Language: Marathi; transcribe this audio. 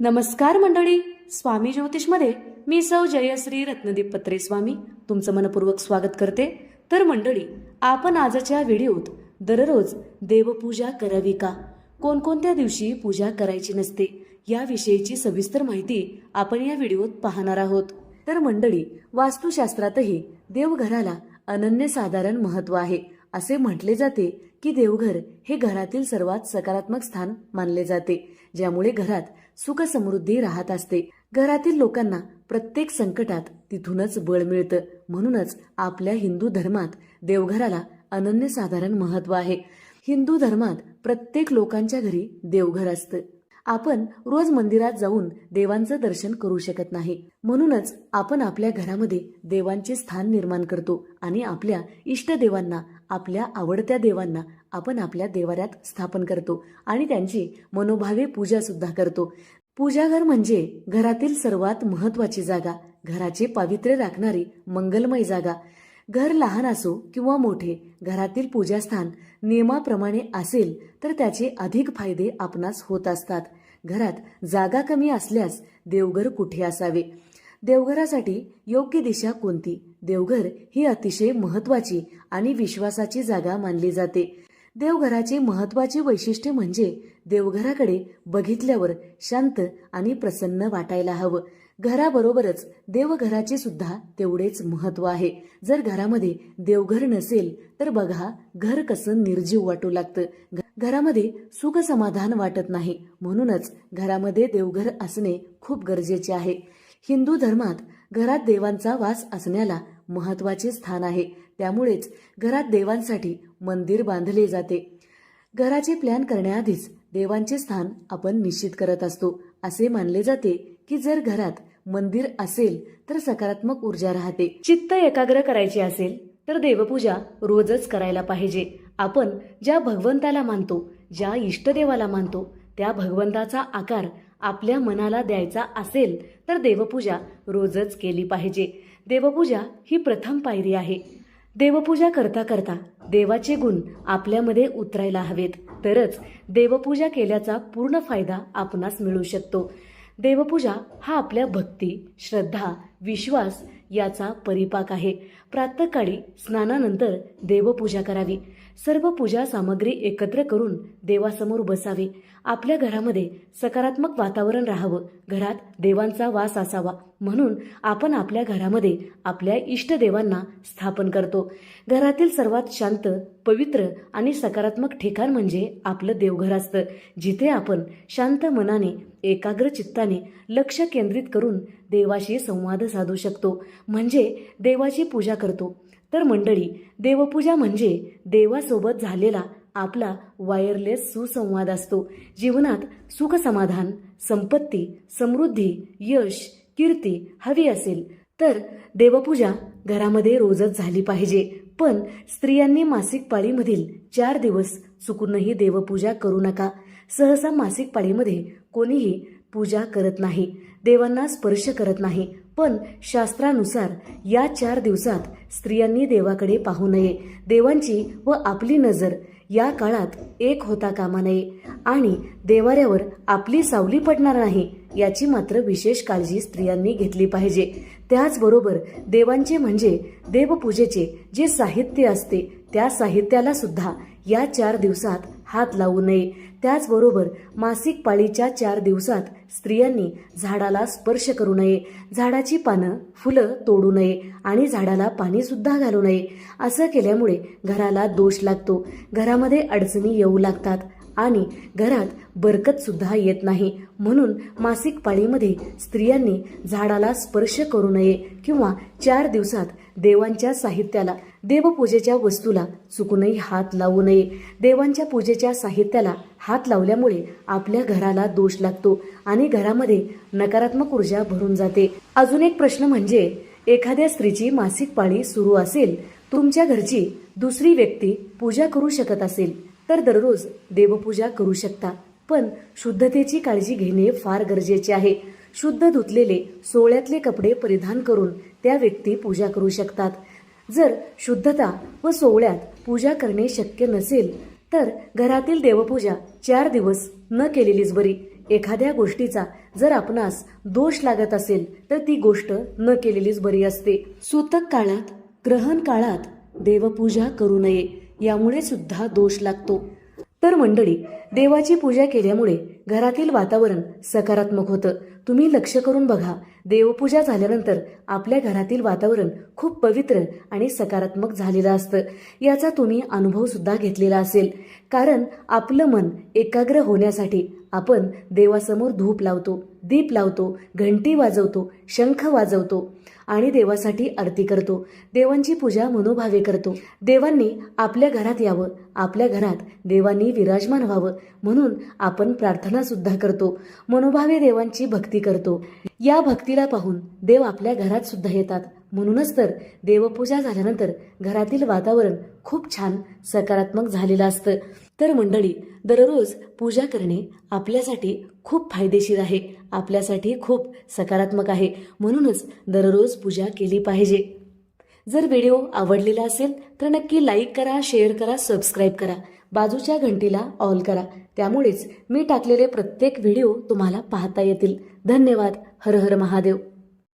नमस्कार मंडळी स्वामी ज्योतिषमध्ये मी सौ जयश्री रत्नदीप पत्रे स्वामी तुमचं मनपूर्वक स्वागत करते. तर मंडळी आपण आजच्या व्हिडिओत दररोज देवपूजा करावी का? कोणकोणत्या दिवशी पूजा करायची नसते याविषयीची सविस्तर माहिती आपण या व्हिडिओत पाहणार आहोत. तर मंडळी वास्तुशास्त्रातही देवघराला अनन्यसाधारण महत्त्व आहे. असे म्हटले जाते की देवघर हे घरातील सर्वात सकारात्मक स्थान मानले जाते ज्यामुळे घरात सुख समृद्धी राहत असते. घरातील लोकांना प्रत्येक संकटात तिथूनच बळ मिळतं. म्हणूनच आपल्या हिंदू धर्मात देवघराला अनन्यसाधारण महत्त्व आहे. हिंदू धर्मात प्रत्येक लोकांच्या घरी देवघर असतं. आपण रोज मंदिरात जाऊन देवांचं दर्शन करू शकत नाही. म्हणूनच आपण आपल्या घरामध्ये देवांचे स्थान निर्माण करतो आणि आपल्या इष्टदेवांना आपल्या आवडत्या देवांना आपण आपल्या देवाऱ्यात स्थापन करतो आणि त्यांची मनोभावे पूजा सुद्धा करतो. पूजाघर म्हणजे घरातील सर्वात महत्वाची जागा घराचे पावित्र्य राखणारी मंगलमय जागा. घर लहान असो किंवा मोठे घरातील पूजास्थान नियमाप्रमाणे असेल तर त्याचे अधिक फायदे आपणास होत असतात. घरात जागा कमी असल्यास देवघर कुठे असावे? देवघरासाठी योग्य दिशा कोणती? देवघर ही अतिशय महत्वाची आणि विश्वासाची जागा मानली जाते. देवघराचे महत्त्वाचे वैशिष्ट्य म्हणजे देवघराकडे बघितल्यावर शांत आणि प्रसन्न वाटायला हवं. घराबरोबरच देवघराचे सुद्धा तेवढेच महत्त्व आहे. जर घरामध्ये देवघर नसेल तर बघा घर कसं निर्जीव वाटू लागतं. घरामध्ये सुख समाधान वाटत नाही. म्हणूनच घरामध्ये देवघर असणे खूप गरजेचे आहे. हिंदू धर्मात घरात देवांचा वास असण्याला महत्त्वाचे स्थान आहे. त्यामुळेच घरात देवांसाठी मंदिर बांधले जाते. घराचे प्लॅन करण्याआधीच देवांचे स्थान आपण निश्चित करत असतो. असे मानले जाते की जर घरात मंदिर असेल तर सकारात्मक ऊर्जा राहते. चित्त एकाग्र करायचे असेल तर देवपूजा रोजच करायला पाहिजे. आपण ज्या भगवंताला मानतो ज्या इष्टदेवाला मानतो त्या भगवंताचा आकार आपल्या मनाला द्यायचा असेल तर देवपूजा रोजच केली पाहिजे. देवपूजा ही प्रथम पायरी आहे. देवपूजा करता करता देवाचे गुण आपल्यामध्ये उतरायला हवेत. तरच देवपूजा केल्याचा पूर्ण फायदा आपणास मिळू शकतो. देवपूजा हा आपल्या भक्ती श्रद्धा विश्वास याचा परिपाक आहे. प्रातःकाळी स्नानानंतर देवपूजा करावी. सर्व पूजा सामग्री एकत्र करून देवासमोर बसावे. आपल्या घरामध्ये सकारात्मक वातावरण राहावं. घरात देवांचा वास असावा. म्हणून आपण आपल्या घरामध्ये आपल्या इष्टदेवांना स्थापन करतो. घरातील सर्वात शांत पवित्र आणि सकारात्मक ठिकाण म्हणजे आपलं देवघर असतं जिथे आपण शांत मनाने एकाग्र चित्ताने लक्ष केंद्रित करून देवाशी संवाद साधू शकतो. म्हणजे देवाची पूजा करतो. तर मंडळी देवपूजा म्हणजे देवासोबत झालेला आपला वायरलेस सुसंवाद असतो. जीवनात सुख समाधान संपत्ती समृद्धी यश कीर्ती हवी असेल तर देवपूजा घरामध्ये रोजच झाली पाहिजे. पण स्त्रियांनी मासिक पाळीमधील चार दिवस चुकूनही देवपूजा करू नका. सहसा मासिक पाळीमध्ये कोणीही पूजा करत नाही. देवांना स्पर्श करत नाही. पण शास्त्रानुसार या चार दिवसात स्त्रियांनी देवाकडे पाहू नये. देवांची व आपली नजर या काळात एक होता कामा नये. आणि देवाऱ्यावर आपली सावली पडणार नाही याची मात्र विशेष काळजी स्त्रियांनी घेतली पाहिजे. त्याचबरोबर देवांचे म्हणजे देवपूजेचे जे साहित्य असते त्या साहित्याला सुद्धा या चार दिवसात हात लावू नये. त्याचबरोबर मासिक पाळीच्या चार दिवसात स्त्रियांनी झाडाला स्पर्श करू नये. झाडाची पानं फुलं तोडू नये आणि झाडाला पाणी सुद्धा घालू नये. असं केल्यामुळे घराला दोष लागतो. घरामध्ये अडचणी येऊ लागतात. आणि घरात बरकत सुद्धा येत नाही. म्हणून मासिक पाळीमध्ये स्त्रियांनी झाडाला स्पर्श करू नये किंवा चार दिवसात देवांच्या साहित्याला देवपूजेच्या वस्तूला चुकूनही हात लावू नये. देवांच्या पूजेच्या साहित्याला हात लावल्यामुळे आपल्या घराला दोष लागतो आणि घरामध्ये नकारात्मक ऊर्जा भरून जाते. अजून एक प्रश्न म्हणजे एखाद्या स्त्रीची मासिक पाळी सुरू असेल तुमच्या घरची दुसरी व्यक्ती पूजा करू शकत असेल. तर दररोज देवपूजा करू शकता. पण शुद्धतेची काळजी घेणे फार गरजेचे आहे. शुद्ध धुतलेले सोळ्यातले कपडे परिधान करून त्या व्यक्ती पूजा करू शकतात. जर शुद्धता व सोहळ्यात पूजा करणे शक्य नसेल तर घरातील देवपूजा चार दिवस न केलेलीच बरी. एखाद्या गोष्टीचा जर आपणास दोष लागत असेल तर ती गोष्ट न केलेलीच बरी असते. सूतक काळात ग्रहण काळात देवपूजा करू नये. यामुळे सुद्धा दोष लागतो. तर मंडळी देवाची पूजा केल्यामुळे घरातील वातावरण सकारात्मक होतं. तुम्ही लक्ष करून बघा देवपूजा झाल्यानंतर आपल्या घरातील वातावरण खूप पवित्र आणि सकारात्मक झालेलं असतं. याचा तुम्ही अनुभव सुद्धा घेतलेला असेल. कारण आपलं मन एकाग्र होण्यासाठी आपण देवासमोर धूप लावतो. दीप लावतो घंटी वाजवतो शंख वाजवतो आणि देवासाठी आरती करतो. देवांची पूजा मनोभावे करतो. देवांनी आपल्या घरात यावं आपल्या घरात देवांनी विराजमान व्हावं म्हणून आपण प्रार्थना सुद्धा करतो. मनोभावे देवांची भक्ती करतो. या भक्तीला पाहून देव आपल्या घरात सुद्धा येतात. म्हणूनच तर देवपूजा झाल्यानंतर घरातील वातावरण खूप छान सकारात्मक झालेलं असतं. तर मंडळी दररोज पूजा करणे आपल्यासाठी खूप फायदेशीर आहे. आपल्यासाठी खूप सकारात्मक आहे. म्हणूनच दररोज पूजा केली पाहिजे. जर व्हिडिओ आवडलेला असेल तर नक्की लाईक करा शेअर करा सबस्क्राईब करा. बाजूच्या घंटीला ऑल करा. त्यामुळेच मी टाकलेले प्रत्येक व्हिडिओ तुम्हाला पाहता येतील. धन्यवाद. हर हर महादेव.